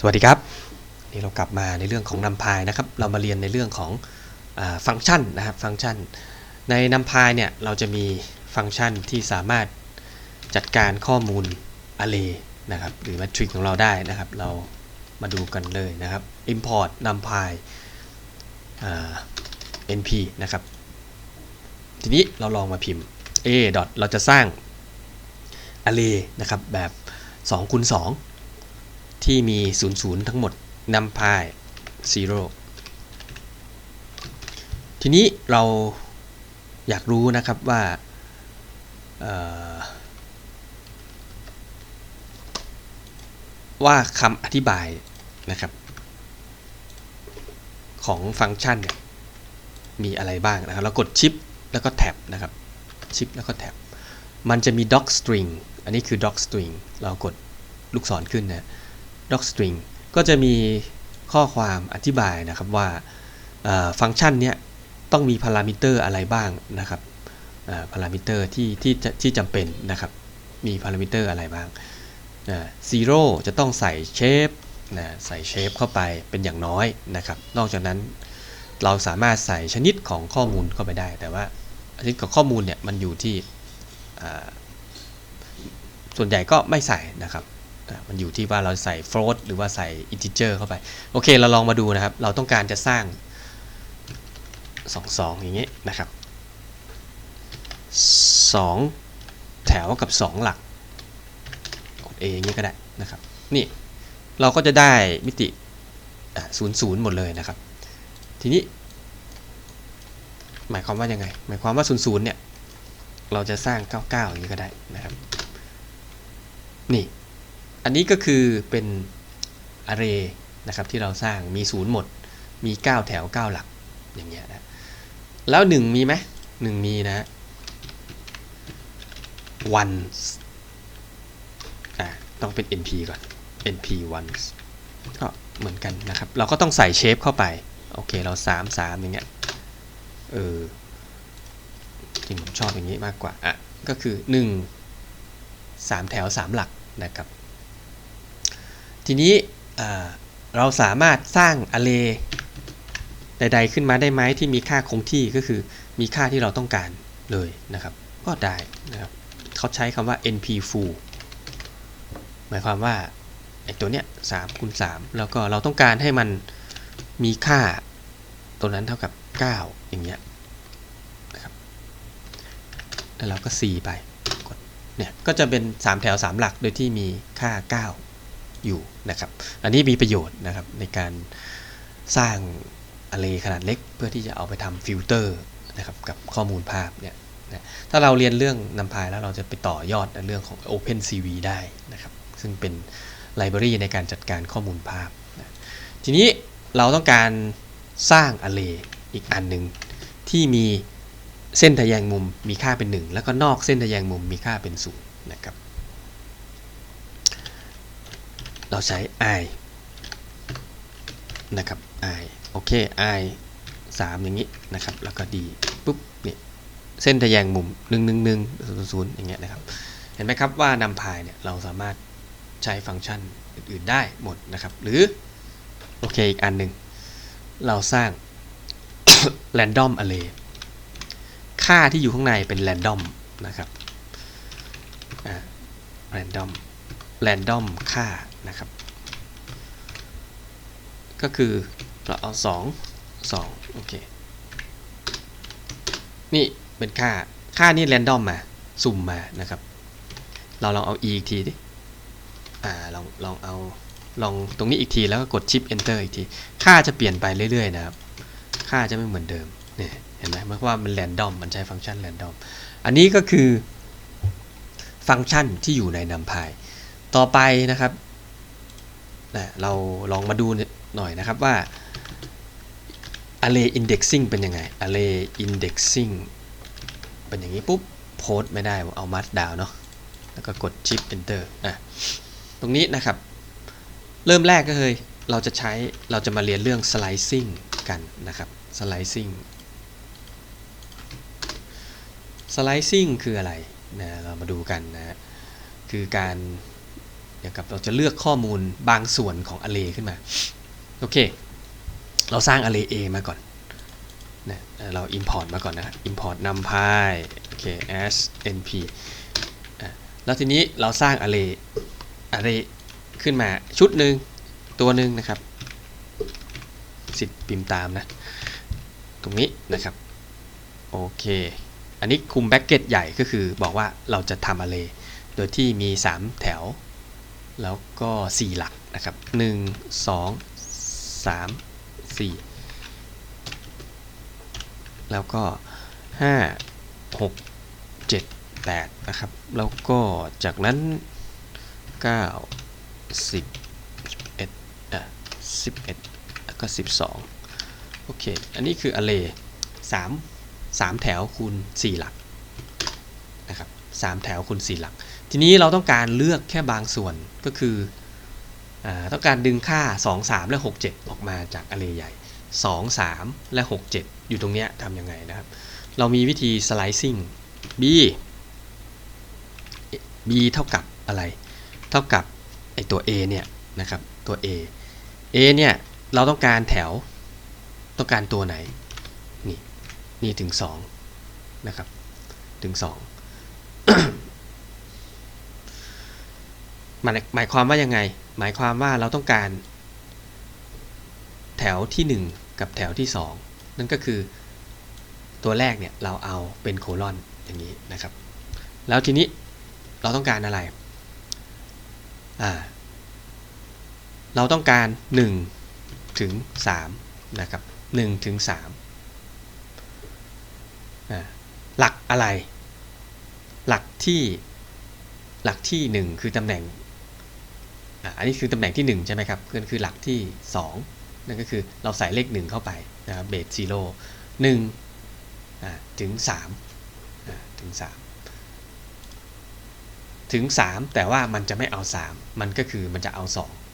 สวัสดีครับ นี่เรากลับมาในเรื่องของน u m p y นะครับ เรามาเรียนในเรื่องของอฟังก์ชันนะครับฟังก์ชัน ในน u m p y เนี่ยเราจะมีฟังก์ชันที่สามารถจัดการข้อมูล array นะครับหรือ matrix ของเราได้นะครับ เรามาดูกันเลยนะครับ import numpy np นะครับ ทีนี้เราลองมาพิมพ์ a เราจะสร้าง array นะครับแบบ2คูณ2 ที่มี 0 0 ทั้งหมด numpy 0ทีนี้เราอยากรู้นะครับว่าว่าคำอธิบายนะครับ ของฟังก์ชันเนี่ยมีอะไรบ้างนะครับ เรากดชิปแล้วก็แท็บนะครับชิปแล้วก็แท็บมันจะมี doc string อันนี้คือ doc string เรากดลูกศรขึ้นนะ doc string ก็จะมีข้อความอธิบายนะครับว่าฟังก์ชันเนี้ยต้องมีพารามิเตอร์อะไรบ้างนะครับพารามิเตอร์ที่ที่จะที่จำเป็นนะครับ มีพารามิเตอร์อะไรบ้างซีโร่จะต้องใส่เชฟนะใส่เชฟเข้าไปเป็นอย่างน้อยนะครับ นอกจากนั้นเราสามารถใส่ชนิดของข้อมูลเข้าไปได้ แต่ว่าชนิดของข้อมูลเนี่ยมันอยู่ที่ส่วนใหญ่ก็ไม่ใส่นะครับ มันอยู่ที่ว่าเราใส่ float หรือว่าใส่ integer เข้าไป โอเค เราลองมาดูนะครับ เราต้องการจะสร้าง 2 2 อย่างนี้ยนะครับ 2 แถวกับ 2 หลัก กด A อย่างนี้ยก็ได้นะครับ นี่ เราก็จะได้มิติศูนย์ศูนย์หมดเลยนะครับ ทีนี้ หมายความว่ายังไง หมายความว่าศูนย์ศูนย์เนี่ย เราจะสร้าง 99 อย่างนี้ก็ได้นะครับ นี่ อันนี้ก็คือเป็น array นะครับที่เราสร้างมีศูนย์หมด มี 9 แถว 9 หลักอย่างเงี้ยนะแล้ว 1 มีไหม1มีนะ ones อ่าต้องเป็น np ก่อน np ones ก็เหมือนกันนะครับ เราก็ต้องใส่เชฟเข้าไป โอเค เรา 3 3 อย่างเงี้ย เออ จริงผมชอบอย่างนี้มากกว่า อะ ก็คือ 1 3 แถว 3 หลักนะครับ ทีนี้เราสามารถสร้าง array ใด ๆ ขึ้นมาได้ไหมที่มีค่าคงที่ก็คือมีค่าที่เราต้องการเลยนะครับ ก็ได้นะครับเขาใช้คำว่า np full หมายความว่าไอ้ตัวเนี้ย3คูณ3แล้วก็เราต้องการให้มันมีค่าตัวนั้นเท่ากับ 9 อย่างเงี้ยนะครับแล้วเราก็ c ไปกดเนี่ยก็จะเป็น 3 แถว 3 หลักโดยที่มีค่า 9 อยู่นะครับ อันนี้มีประโยชน์นะครับในการสร้าง array ขนาดเล็ก เพื่อที่จะเอาไปทำฟิลเตอร์นะครับกับข้อมูลภาพเนี่ยนะถ้าเราเรียนเรื่องน u m p y แล้วเราจะไปต่อยอดในเรื่องของ OpenCV ได้นะครับ ซึ่งเป็นไลบรารีในการจัดการข้อมูลภาพนะทีนี้เราต้องการสร้าง array อีกอันหนึ่งที่มีเส้นทะแยงมุมมีค่าเป็น 1 แล้วก็นอกเส้นทะแยงมุมมีค่าเป็น0นะครับ เราใช้ i นะครับ i โอเค i 3 อย่างนี้นะครับ แล้วก็ d ปุ๊บเนี่ยเส้นทะแยงมุม 1 1 1 0 0 อย่างเงี้ยนะครับ เห็นไหมครับว่านำพายเนี่ยเราสามารถใช้ฟังก์ชันอื่นๆได้หมดนะครับ หรือโอเคอีกอันหนึ่งเราสร้าง random array ค่าที่อยู่ข้างในเป็น random นะครับ random random ค่า นะครับ ก็คือเราเอา 2 2 โอเค นี่เป็นค่า ค่านี้ random มา สุ่มมานะครับ เราลองเอา e อีกทีดิ อ่า ลอง ลองเอา ลองตรงนี้อีกทีแล้วก็กดชิป enter อีกที ค่าจะเปลี่ยนไปเรื่อย ๆ นะครับ ค่าจะไม่เหมือนเดิม เนี่ย เห็นไหมเพราะว่ามัน random มันใช้ฟังก์ชัน random อันนี้ก็คือฟังก์ชันที่อยู่ใน numpy ต่อไปนะครับ นะเราลองมาดูหน่อยนะครับว่า array indexing เป็นยังไง array indexing เป็นอย่างนี้ปุ๊บโพสไม่ได้เอา mark down เนาะแล้วก็กด shift enter อะตรงนี้นะครับ เริ่มแรกก็เลยเราจะใช้เราจะมาเรียนเรื่อง slicing กันนะครับ slicing slicing คืออะไรนะเรามาดูกันนะคือการ เดี๋ยวกับเราจะเลือกข้อมูลบางส่วนของ array ขึ้นมา โอเค เราสร้าง array A มาก่อนนะเรา import มาก่อนนะ import numpy โอเค as np แล้วทีนี้เราสร้าง array array ขึ้นมาชุดหนึ่งตัวหนึ่งนะครับ สิทธิ์พิมพ์ตามนะ ตรงนี้นะครับ โอเค อันนี้คุมแบ็กเก็ตใหญ่ก็คือบอกว่าเราจะทำ array โดยที่มี 3 แถว แล้วก็ 4 หลักนะครับ 1 2 3 4 แล้วก็ 5 6 7 8 นะครับ แล้วก็จากนั้น 9 10 11อะ11 แล้วก็ 12 โอเค อันนี้คือ array 3 3 แถวคูณ 4 หลัก 3 แถวคูณ4หลัก ทีนี้เราต้องการเลือกแค่บางส่วนก็คืออต้องการดึงค่า 2 3 และ 6 7 ออกมาจาก array ใหญ่ 2 3 และ 6 7 อยู่ตรงเนี้ยทำยังไงนะครับ เรามีวิธี slicing b b เท่ากับอะไร เท่ากับไอตัว a เนี่ยนะครับ ตัว a a เนี่ยเราต้องการแถวต้องการตัวไหน นี่ นี่ถึง 2 นะครับ ถึง 2 หมายหมายความว่ายังไง หมายความว่าเราต้องการ แถวที่ 1 กับแถวที่ 2 นั่นก็คือตัวแรกเนี่ยเราเอาเป็นโคลอนอย่างนี้นะครับ แล้วทีนี้เราต้องการอะไรอ่าเราต้องการ 1 ถึง 3 นะครับ1ถึง3อ่าหลักอะไร หลักที่หลักที่ 1 คือตำแหน่งอ่าอันนี้คือตำแหน่งที่ 1 ใช่ไหมครับก็คือหลักที่ 2 นั่นก็คือเราใส่เลข 1 เข้าไปนะครับเบสซีโร่หนึ่งอ่าถึง3อ่าถึง 3 ถึง 3 แต่ว่ามันจะไม่เอา 3 มันก็คือมันจะเอา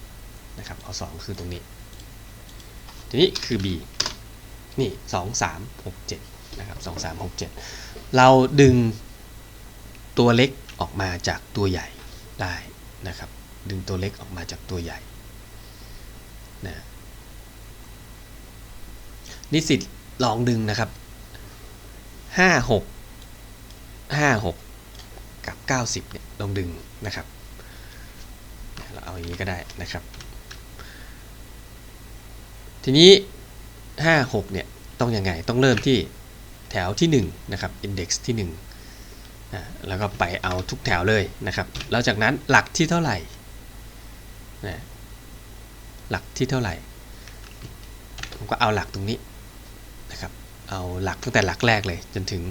2นะครับเอา 2 คือตรงนี้ ทีนี้คือ b นี่ 2 3 6 7นะครับ2 3 6 7 เราดึง ตัวเล็กออกมาจากตัวใหญ่ได้นะครับ ดึงตัวเล็กออกมาจากตัวใหญ่นะนิสิตลองดึงนะครับ 5 6 5 6 กับ 90เนี่ยลองดึงนะครับเราเอาอย่างนี้ก็ได้นะครับ ทีนี้ 5 6เนี่ยต้องยังไงต้องเริ่มที่แถวที่1นะครับ index ที่1อ่า แล้วก็ไปเอาทุกแถวเลยนะครับ แล้วจากนั้นหลักที่เท่าไหร่นะหลักที่เท่าไหร่ ผมก็เอาหลักตรงนี้นะครับ เอาหลักตั้งแต่หลักแรกเลยจนถึง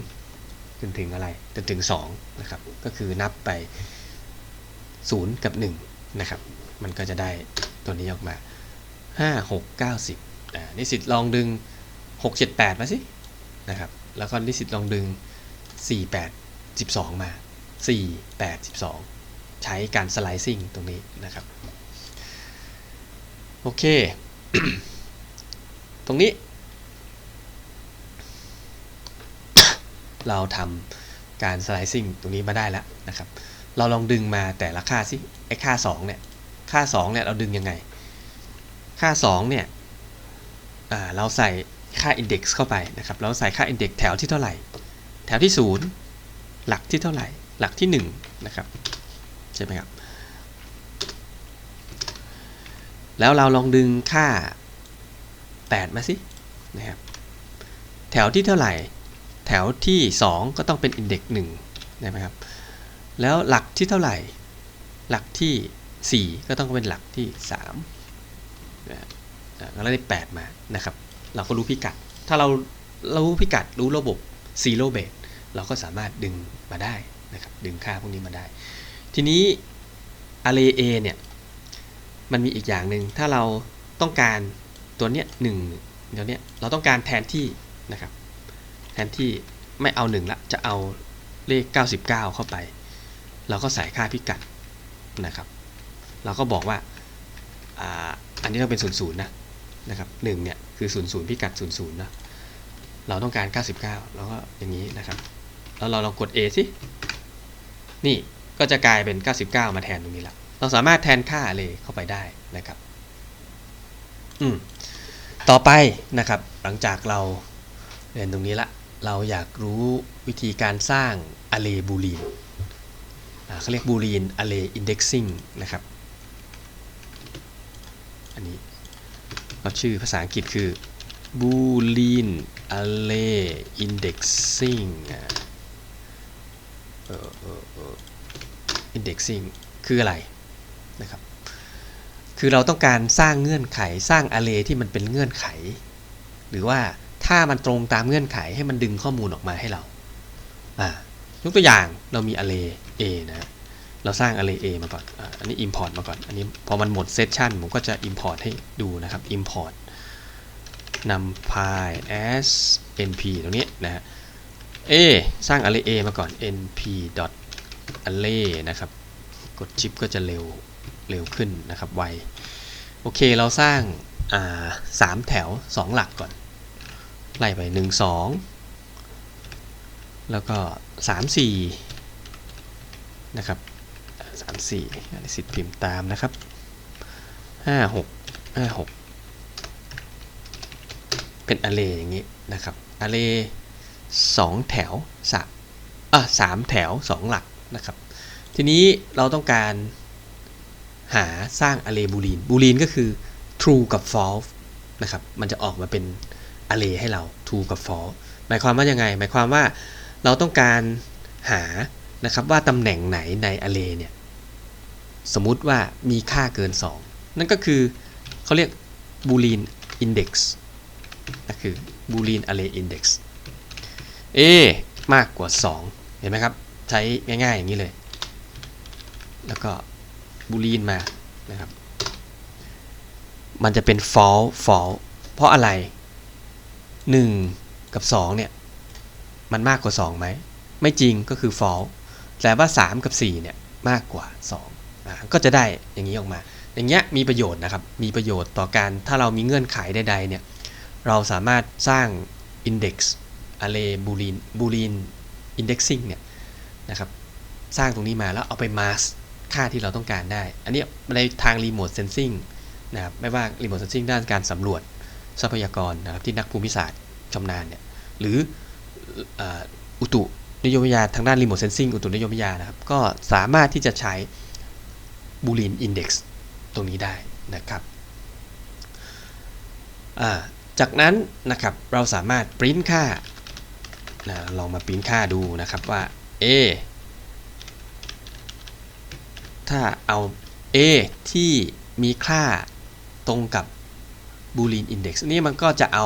จนถึงอะไรจนถึง2นะครับ ก็คือนับไป 0 กับ 1 นะครับ มันก็จะได้ตัวนี้ออกมา 5 6 9 10อ่านิสิตลองดึง 6 7 8 มาสินะครับ แล้วก็นิสิตลองดึง 4 8 12 มา 4 8 12 ใช้การสไลซิ่งตรงนี้นะครับ โอเค ตรงนี้ เราทำการสไลซิ่งตรงนี้มาได้แล้วนะครับ เราลองดึงมาแต่ละค่าสิไอ้ค่า 2 เนี่ย ค่า 2 เนี่ย เราดึงยังไง ค่า 2 เนี่ยเราใส่ค่า index เข้าไปนะครับ เราใส่ค่า index แถวที่เท่าไหร่ แถวที่ 0 หลักที่เท่าไหร่ หลักที่ 1 นะครับ ใช่ไหมครับ แล้วเราลองดึงค่า 8 มาสินะครับ แถวที่เท่าไหร่ แถวที่ 2 ก็ต้องเป็น index 1ได้ไหมครับ แล้วหลักที่เท่าไหร่ หลักที่ 4 ก็ต้องเป็นหลักที่3นะแล้วได้ 8 มานะครับ เราก็รู้พิกัด ถ้าเรารู้พิกัดรู้ระบบ zero base เราก็สามารถดึงมาได้นะครับ ดึงค่าพวกนี้มาได้ ทีนี้ array A เนี่ย มันมีอีกอย่างหนึ่งถ้าเราต้องการตัวเนี้ยหนึ่งเดี๋ยวเนี้ยเราต้องการแทนที่นะครับ แทนที่ไม่เอา1ละจะเอาเลข 99 เข้าไป เราก็ใส่ค่าพิกัดนะครับ เราก็บอกว่าอ่าอันนี้ต้องเป็น 00 นะนะครับ1เนี่ยคือ 00 พิกัด 00นะเราต้องการ 99 แล้วก็อย่างนี้นะครับ แล้วเราลองกด A สิ นี่ก็จะกลายเป็น 99 มาแทนตรงนี้ละ เราสามารถแทนค่า array เข้าไปได้นะครับ อืม ต่อไปนะครับ หลังจากเราเรียนตรงนี้ละ เราอยากรู้วิธีการสร้าง array boolean เขาเรียก boolean array indexing นะครับ อันนี้เราชื่อภาษาอังกฤษคือ boolean array indexing อ่าเออเออเออ indexing คืออะไรนะครับ คือเราต้องการสร้างเงื่อนไขสร้าง array ที่มันเป็นเงื่อนไข หรือว่าถ้ามันตรงตามเงื่อนไขให้มันดึงข้อมูลออกมาให้เราอ่ายกตัวอย่างเรามี array A นะเราสร้าง array A มาก่อนอ,อันนี้ import มาก่อน อันนี้พอมันหมดเซสชันผมก็จะ import ให้ดูนะครับ import numpy as np ตรงนี้นะฮะ A สร้าง array A มาก่อน np dot array นะครับ กดชิปก็จะเร็ว เร็วขึ้นนะครับ ไว โอเค เราสร้างาสามแถว 2 หลักก่อน ไล่ไป 1 2 แล้วก็ 3 4 นะครับ 3 4อันนี้สิทธิ์พิมพ์ตามนะครับ 5 6 5 6 เป็น array อย่างนี้นะครับ array 2 แถวสามอะสามแถว 2 หลักนะครับ ทีนี้เราต้องการหาสร้าง array boolean boolean ก็คือ true กับ false นะครับ มันจะออกมาเป็น array ให้เรา true กับ false หมายความว่ายังไง หมายความว่าเราต้องการหานะครับว่าตำแหน่งไหนใน array เนี่ยสมมุติว่ามีค่าเกิน 2 นั่นก็คือเขาเรียก boolean index ก็คือ boolean array index a มากกว่า 2 เห็นไหมครับ ใช้ง่ายๆอย่างนี้เลย แล้วก็บูลีนมานะครับ มันจะเป็น false false เพราะอะไร 1 กับ 2 เนี่ย มันมากกว่า 2 ไหม ไม่จริงก็คือ false แต่ว่า 3 กับ 4 เนี่ย มากกว่า 2 อ่า ก็จะได้อย่างนี้ออกมา อย่างเงี้ยมีประโยชน์นะครับ มีประโยชน์ต่อการถ้าเรามีเงื่อนไขใดๆเนี่ย เราสามารถสร้าง index array boolean boolean indexing เนี่ยนะครับสร้างตรงนี้มาแล้วเอาไป mask ค่าที่เราต้องการได้ อันนี้ในทาง remote sensing นะครับไม่ว่า remote sensing ด้านการสำรวจทรัพยากรนะครับที่นักภูมิศาสตร์ชำนาญเนี่ยหรืออ,อุตุนิยมวิทยาทางด้าน remote sensing อุตุนิยมวิทยานะครับก็สามารถที่จะใช้ boolean index ตรงนี้ได้นะครับจากนั้นนะครับเราสามารถปริ้นค่า นะลองมาปริ้นค่าดูนะครับว่า a ถ้าเอา a ที่มีค่าตรงกับ boolean index นี่มันก็จะเอา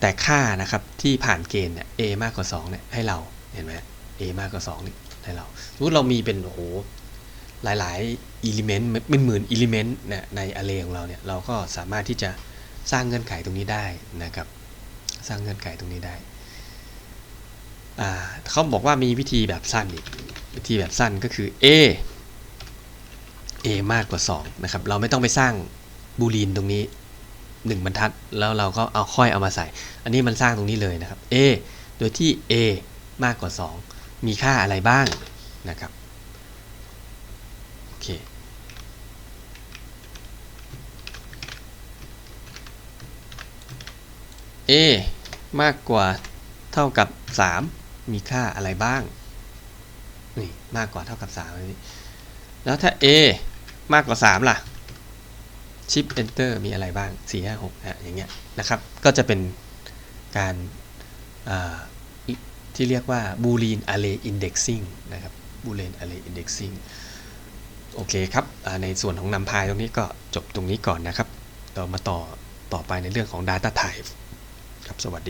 แต่ค่านะครับที่ผ่านเกณฑ์เนี่ย a มากกว่า2เนี่ยให้เราเห็นไหม a มากกว่า2นี่ให้เราสมมติเรามีเป็นโอ้โหหลายๆ element เป็นหมื่น element เนี่ยใน array ของเราเนี่ยเราก็สามารถที่จะสร้างเงื่อนไขตรงนี้ได้นะครับ สร้างเงื่อนไขตรงนี้ได้เขาบอกว่ามีวิธีแบบสั้นอีกวิธีแบบสั้นก็คือ a a มากกว่า 2 นะครับ เราไม่ต้องไปสร้างบูลีนตรงนี้ 1 บรรทัด แล้วเราก็เอาค่อยเอามาใส่ อันนี้มันสร้างตรงนี้เลยนะครับ a โดยที่ a มากกว่า 2 มีค่าอะไรบ้างนะครับ โอเค a มากกว่าเท่ากับ 3 มีค่าอะไรบ้างนี่มากกว่าเท่ากับ3นี้แล้วถ้า a มากกว่า 3 ล่ะชิป enter มีอะไรบ้าง 4 5 6อะอย่างเงี้ยนะครับก็จะเป็นการที่เรียกว่า boolean array indexing นะครับ boolean array indexing โอเคครับในส่วนของนำพายตรงนี้ก็จบตรงนี้ก่อนนะครับ เรามาต่อต่อไปในเรื่องของ data type ครับ สวัสดี